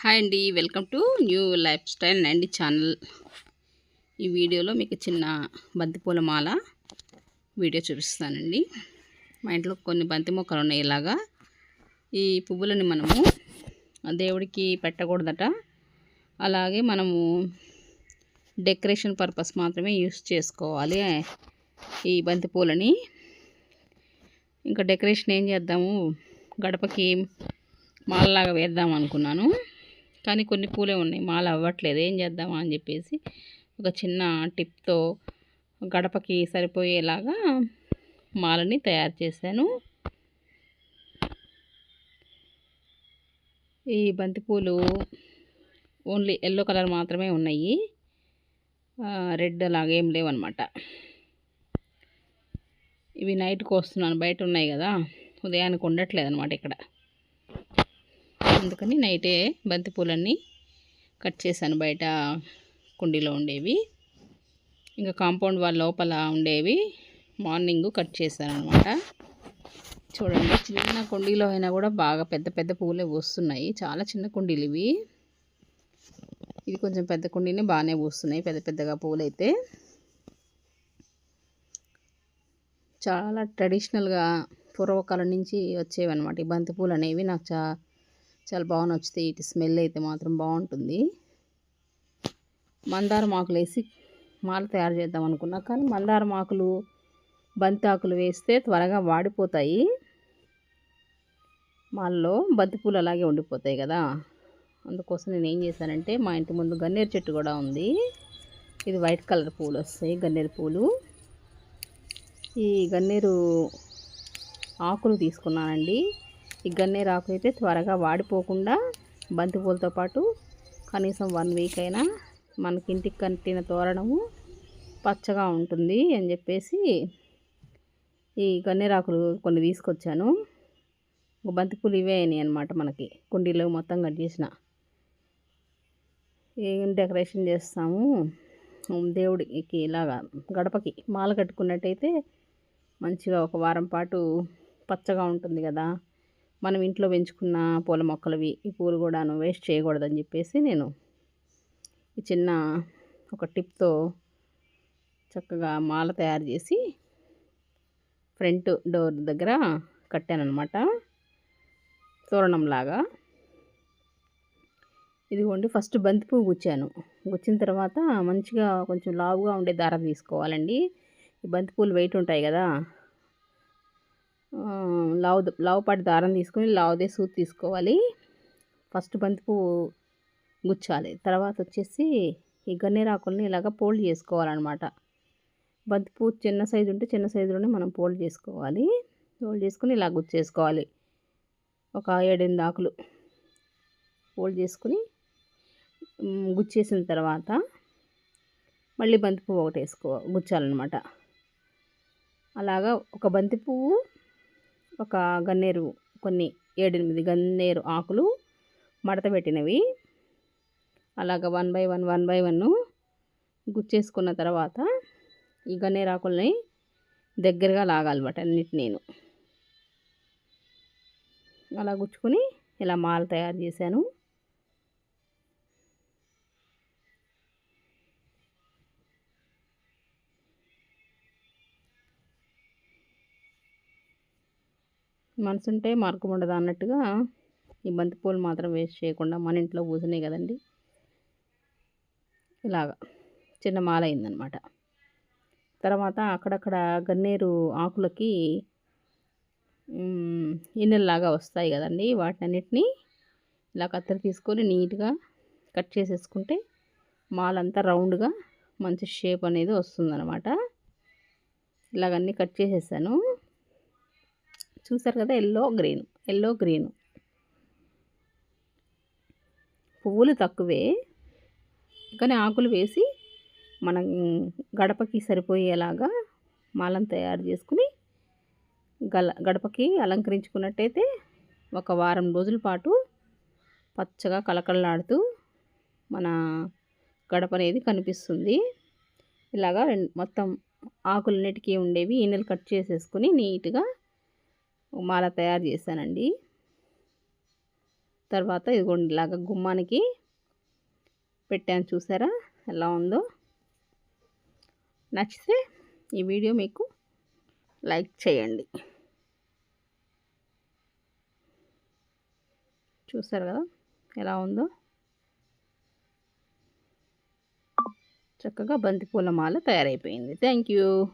Hi అండి welcome to new lifestyle అండి channel. ఈ వీడియోలో మీకు చిన్న బంతిపూల మాల వీడియో చూపిస్తానండి. మా ఇంట్లో కొన్ని బంతి మొక్కలు ఉన్నాయి ఇలాగా. ఈ పువ్వులని మనము దేవుడికి పెట్టకూడదట. అలాగే మనము డెకరేషన్ పర్పస్ మాత్రమే యూస్ చేసుకోవాలి ఈ బంతి పూలని. ఇంకా డెకరేషన్ ఏం చేద్దాము? గడపకి మాలలాగా వేద్దాం అనుకున్నాను. కానీ కొన్ని పూలే ఉన్నాయి. మాల అవ్వట్లేదు. ఏం చేద్దామా అని చెప్పేసి ఒక చిన్న టిప్తో గడపకి సరిపోయేలాగా మాలని తయారు చేశాను. ఈ బంతిపూలు ఓన్లీ ఎల్లో కలర్ మాత్రమే ఉన్నాయి. రెడ్ అలాగేం లేవన్నమాట. ఇవి నైట్కి వస్తున్నాను. బయట ఉన్నాయి కదా. ఉదయానికి ఉండట్లేదు అనమాట ఇక్కడ. అందుకని నైటే బంతిపూలన్నీ కట్ చేశాను బయట కుండీలో ఉండేవి. ఇంకా కాంపౌండ్ వాళ్ళ లోపల ఉండేవి. మార్నింగ్ కట్ చేశాను అనమాట చూడండి చిన్న కుండీలో అయినా కూడా బాగా పెద్ద పెద్ద పూలే వస్తున్నాయి చాలా చిన్న కుండీలు ఇవి. ఇది కొంచెం పెద్ద కుండీనే బాగానే పూస్తున్నాయి పెద్ద పెద్దగా పూలైతే. చాలా ట్రెడిషనల్గా పూర్వకాలం నుంచి వచ్చేవి అనమాట ఈ బంతి పూలు అనేవి నాకు చా చాలా బాగా నచ్చుతాయి. ఇటు స్మెల్ అయితే మాత్రం బాగుంటుంది. మందార మాకులు వేసి మాల తయారు చేద్దాం అనుకున్నా కానీ మందార మాకులు బంతి ఆకులు వేస్తే త్వరగా వాడిపోతాయి. మాల్లో బంతిపూలు అలాగే ఉండిపోతాయి కదా. అందుకోసం నేను ఏం చేశానంటే మా ఇంటి ముందు గన్నేరు చెట్టు కూడా ఉంది. ఇది వైట్ కలర్ పూలు వస్తాయి గన్నేరు పూలు. ఈ గన్నేరు ఆకులు తీసుకున్నానండి. ఈ గన్నేరు అయితే త్వరగా వాడిపోకుండా బంతిపూలతో పాటు కనీసం వన్ వీక్ అయినా మనకి ఇంటికి కట్టిన తోరణము పచ్చగా ఉంటుంది అని చెప్పేసి ఈ గన్నేరాకులు కొన్ని తీసుకొచ్చాను. ఒక బంతిపూలు ఇవే అయినాయి అనమాట మనకి కుండీలో మొత్తం కట్ చేసిన. ఏం డెకరేషన్ చేస్తాము? దేవుడికి ఇలాగా గడపకి మాల కట్టుకున్నట్టయితే మంచిగా ఒక వారం పాటు పచ్చగా ఉంటుంది కదా. మనం ఇంట్లో పెంచుకున్న పూల మొక్కలవి ఈ పూలు కూడాను వేస్ట్ చేయకూడదని చెప్పేసి నేను ఈ చిన్న ఒక టిప్తో చక్కగా మాల తయారు చేసి ఫ్రంట్ డోర్ దగ్గర కట్టానమాట తోరణంలాగా. ఇదిగోండి ఫస్ట్ బంతి పువ్వు గుచ్చాను. గుచ్చిన తర్వాత మంచిగా కొంచెం లావుగా ఉండే దారం తీసుకోవాలండి. ఈ బంతి పూలు వెయిట్ ఉంటాయి కదా లావు లావుపాటి దారం తీసుకొని లావుదే సూత్ తీసుకోవాలి. ఫస్ట్ బంతి పువ్వు గుచ్చాలి. తర్వాత వచ్చేసి ఈ గన్నేరాకుల్ని ఇలాగ పోల్డ్ చేసుకోవాలన్నమాట. బంతి పువ్వు చిన్న సైజు ఉంటే చిన్న సైజులోనే మనం పోల్డ్ చేసుకోవాలి. పోల్డ్ చేసుకుని ఇలా గుచ్చేసుకోవాలి. ఒక ఏడెనిమిది ఆకులు ఫోల్డ్ చేసుకుని గుచ్చేసిన తర్వాత మళ్ళీ బంతి పువ్వు ఒకటి వేసుకో గుచ్చాలన్నమాట. అలాగా ఒక బంతి పువ్వు ఒక గన్నేరు కొన్ని ఏడెనిమిది గన్నేరు ఆకులు మడత పెట్టినవి. అలాగ one by one one by one గుచ్చేసుకున్న తర్వాత ఈ గన్నేరు ఆకుల్ని దగ్గరగా లాగాలన్నమాట అన్నిటి నేను. అలా గుచ్చుకొని ఇలా మాల తయారు చేశాను. మనసుంటే మార్గం ఉండదు అన్నట్టుగా ఈ బంతిపూలు మాత్రం వేస్ట్ చేయకుండా మన ఇంట్లో పూసినాయి కదండి. ఇలాగా చిన్న మాల అయిందనమాట తర్వాత అక్కడక్కడ గన్నేరు ఆకులకి ఇన్నెల్లాగా వస్తాయి కదండి. వాటిని అన్నిటినీ ఇలా కత్తెర తీసుకొని నీట్గా కట్ చేసేసుకుంటే మాలంతా రౌండ్గా మంచి షేప్ అనేది వస్తుందన్నమాట ఇలాగన్నీ కట్ చేసేసాను. చూసారు కదా? Yellow green yellow green. పువ్వులు తక్కువే కానీ ఆకులు వేసి మనం గడపకి సరిపోయేలాగా మాలం తయారు చేసుకుని గల గడపకి అలంకరించుకున్నట్టయితే ఒక వారం రోజుల పాటు పచ్చగా కలకలలాడుతూ మన గడప అనేది కనిపిస్తుంది. ఇలాగా మొత్తం ఆకులన్నిటికీ ఉండేవి ఈనెలు కట్ చేసేసుకుని నీట్గా మాల తయారు చేశానండి. తర్వాత ఇదిగోండి ఇలాగ గుమ్మానికి పెట్టాను చూసారా ఎలా ఉందో. నచ్చితే ఈ వీడియో మీకు లైక్ చేయండి. చూసారు కదా ఎలా ఉందో. చక్కగా బంతిపూల మాల తయారైపోయింది. Thank you.